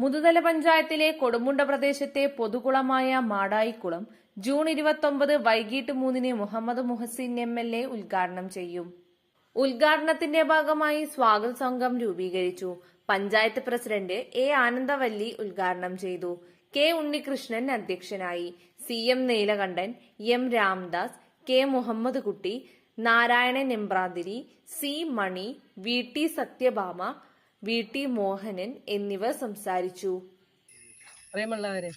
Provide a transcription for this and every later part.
മുതുതല പഞ്ചായത്തിലെ കൊടുമുണ്ട പ്രദേശത്തെ പൊതുകുളമായ മാടായിക്കുളം ജൂൺ ഇരുപത്തൊമ്പത് വൈകിട്ട് മൂന്നിന് Muhammad Muhasin M L A ഉദ്ഘാടനം ചെയ്യും. ഉദ്ഘാടനത്തിന്റെ ഭാഗമായി സ്വാഗത സംഘം രൂപീകരിച്ചു. പഞ്ചായത്ത് പ്രസിഡന്റ് എ ആനന്ദവല്ലി ഉദ്ഘാടനം ചെയ്തു. കെ ഉണ്ണികൃഷ്ണൻ അധ്യക്ഷനായി. C M Neelakantan M Ramdas K Muhammad Kutty Narayanan Embranthiri C Mani V T Sathyabhama V T Mohanan എന്നിവർ സംസാരിച്ചു. പ്രിയമുള്ളവരെ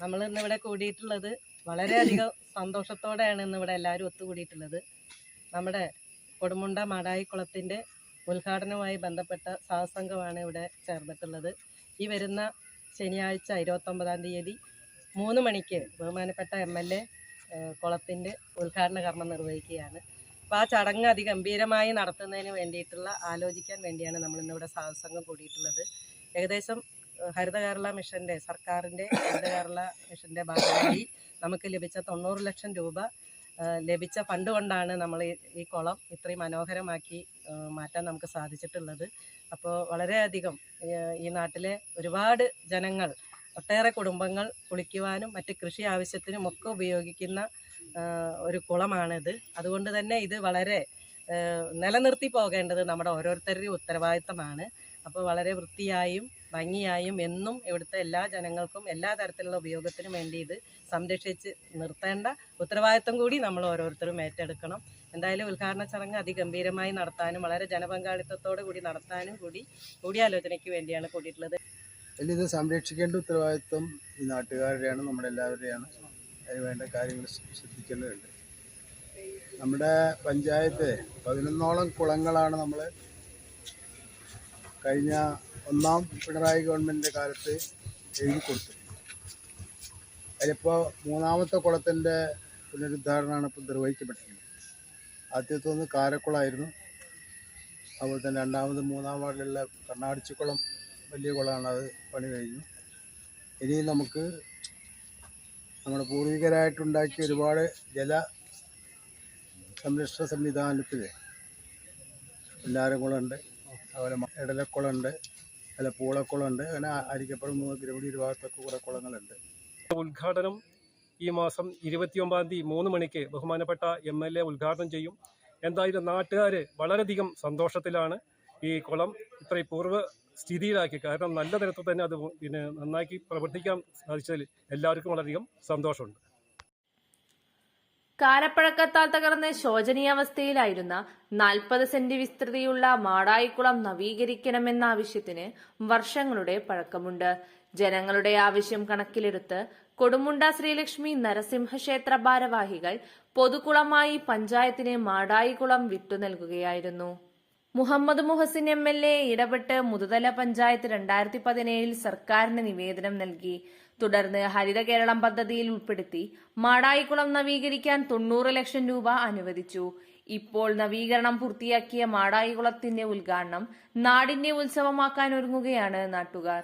നമ്മൾ ഇന്ന് ഇവിടെ കൂടിയിട്ടുള്ളത് വളരെയധികം സന്തോഷത്തോടെയാണ് ഇന്ന് ഇവിടെ എല്ലാവരും ഒത്തുകൂടിയിട്ടുള്ളത്. നമ്മുടെ കൊടുമുണ്ട മാടായിക്കുളത്തിന്റെ ഉദ്ഘാടനവുമായി ബന്ധപ്പെട്ട സഹസംഘമാണ് ഇവിടെ ചേർന്നിട്ടുള്ളത്. ഈ വരുന്ന ശനിയാഴ്ച ഇരുപത്തൊമ്പതാം തീയതി മൂന്ന് മണിക്ക് ബഹുമാനപ്പെട്ട എം എൽ എ കുളത്തിന്റെ ഉദ്ഘാടന കർമ്മം നിർവഹിക്കുകയാണ്. അപ്പോൾ ആ ചടങ്ങ് അതിഗംഭീരമായി നടത്തുന്നതിന് വേണ്ടിയിട്ടുള്ള ആലോചിക്കാൻ വേണ്ടിയാണ് നമ്മൾ ഇന്നിവിടെ സഹസംഘം കൂടിയിട്ടുള്ളത്. ഏകദേശം ഹരിത കേരള മിഷന്റെ സർക്കാരിന്റെ ഹരിത കേരള മിഷന്റെ ഭാഗമായി നമുക്ക് ലഭിച്ച തൊണ്ണൂറ് ലക്ഷം രൂപ ലഭിച്ച ഫണ്ട് കൊണ്ടാണ് നമ്മൾ ഈ കുളം ഇത്രയും മനോഹരമാക്കി മാറ്റാൻ നമുക്ക് സാധിച്ചിട്ടുള്ളത്. അപ്പോൾ വളരെയധികം ഈ നാട്ടിലെ ഒരുപാട് ജനങ്ങൾ ഒട്ടേറെ കുടുംബങ്ങൾ കുളിക്കുവാനും മറ്റ് കൃഷി ആവശ്യത്തിനും ഒക്കെ ഉപയോഗിക്കുന്ന ഒരു കുളമാണിത്. അതുകൊണ്ട് തന്നെ ഇത് വളരെ നിലനിർത്തി പോകേണ്ടത് നമ്മുടെ ഓരോരുത്തരുടെയും ഉത്തരവാദിത്തമാണ്. അപ്പോൾ വളരെ വൃത്തിയായും ഭംഗിയായും എന്നും ഇവിടുത്തെ എല്ലാ ജനങ്ങൾക്കും എല്ലാ തരത്തിലുള്ള ഉപയോഗത്തിനും വേണ്ടി ഇത് സംരക്ഷിച്ച് നിർത്തേണ്ട ഉത്തരവാദിത്തം കൂടി നമ്മൾ ഓരോരുത്തരും ഏറ്റെടുക്കണം. എന്തായാലും ഉദ്ഘാടന ചടങ്ങ് അതിഗംഭീരമായി നടത്താനും വളരെ ജനപങ്കാളിത്തത്തോടു കൂടി നടത്താനും കൂടി കൂടിയാലോചനയ്ക്ക് വേണ്ടിയാണ് കൂടിയിട്ടുള്ളത്. ഇത് സംരക്ഷിക്കേണ്ട ഉത്തരവാദിത്വം ഈ നാട്ടുകാരുടെയാണ് നമ്മുടെ എല്ലാവരുടെയാണ്. അതിന് വേണ്ട കാര്യങ്ങൾ ശ്ര- ശ്രദ്ധിക്കേണ്ടതുണ്ട്. നമ്മുടെ പഞ്ചായത്ത് പതിനൊന്നോളം കുളങ്ങളാണ് നമ്മൾ കഴിഞ്ഞ ഒന്നാം പിണറായി ഗവൺമെന്റിന്റെ കാലത്ത് എഴുതി കൊടുത്തത് അതിലിപ്പോൾ മൂന്നാമത്തെ കുളത്തിന്റെ പുനരുദ്ധാരണമാണ് ഇപ്പോൾ നിർവഹിക്കപ്പെട്ടിരിക്കുന്നത്. ആദ്യത്തെ ഒന്ന് കാരക്കുളമായിരുന്നു അതുപോലെ തന്നെ രണ്ടാമത് മൂന്നാം വാർഡിലുള്ള കണ്ണാടിച്ചുക്കുളം വലിയ കുളമാണ് അത് പണി കഴിഞ്ഞു. ഇനി നമുക്ക് നമ്മുടെ പൂർവികരായിട്ടുണ്ടാക്കിയ ഒരുപാട് ജല സംരക്ഷണ സംവിധാനത്തിൽ എല്ലാരംകുളമുണ്ട് അതുപോലെ ഇടലക്കുളമുണ്ട് അതുപോലെ പൂളക്കുളമുണ്ട് അങ്ങനെ അരിക്കപ്പുറം തിരുവടി ഒരു ഭാഗത്തൊക്കെ കുറേ കുളങ്ങളുണ്ട്. ഉദ്ഘാടനം ഈ മാസം ഇരുപത്തിയൊമ്പതാം തീയതി മൂന്ന് മണിക്ക് ബഹുമാനപ്പെട്ട എം എൽ എ ഉദ്ഘാടനം ചെയ്യും. എന്തായാലും നാട്ടുകാർ വളരെയധികം സന്തോഷത്തിലാണ് ഈ കുളം. ഇത്രയും പൂർവ സ്ഥിതിയിലാക്കി. കാരണം നല്ല തരത്തിൽ തന്നെ അത് പിന്നെ നന്നാക്കി പ്രവർത്തിക്കാൻ സാധിച്ചതിൽ എല്ലാവർക്കും വളരെയധികം സന്തോഷമുണ്ട്. കാലപ്പഴക്കത്താൽ തകർന്ന് ശോചനീയാവസ്ഥയിലായിരുന്ന നാൽപ്പത് സെന്റ് വിസ്തൃതിയുള്ള മാടായിക്കുളം നവീകരിക്കണമെന്ന ആവശ്യത്തിന് വർഷങ്ങളുടെ പഴക്കമുണ്ട്. ജനങ്ങളുടെ ആവശ്യം കണക്കിലെടുത്ത് കൊടുമുണ്ട ശ്രീലക്ഷ്മി നരസിംഹക്ഷേത്ര ഭാരവാഹികൾ പൊതുകുളമായി പഞ്ചായത്തിന് മാടായിക്കുളം വിട്ടു നൽകുകയായിരുന്നു. Muhammad Muhasin M L A ഇടപെട്ട് മുതുതല പഞ്ചായത്ത് രണ്ടായിരത്തി പതിനേഴിൽ സർക്കാരിന് നിവേദനം നൽകി. തുടർന്ന് ഹരിത കേരളം പദ്ധതിയിൽ ഉൾപ്പെടുത്തി മാടായിക്കുളം നവീകരിക്കാൻ തൊണ്ണൂറ് ലക്ഷം രൂപ അനുവദിച്ചു. ഇപ്പോൾ നവീകരണം പൂർത്തിയാക്കിയ മാടായിക്കുളത്തിന്റെ ഉദ്ഘാടനം നാടിന്റെ ഉത്സവമാക്കാൻ ഒരുങ്ങുകയാണ് നാട്ടുകാർ.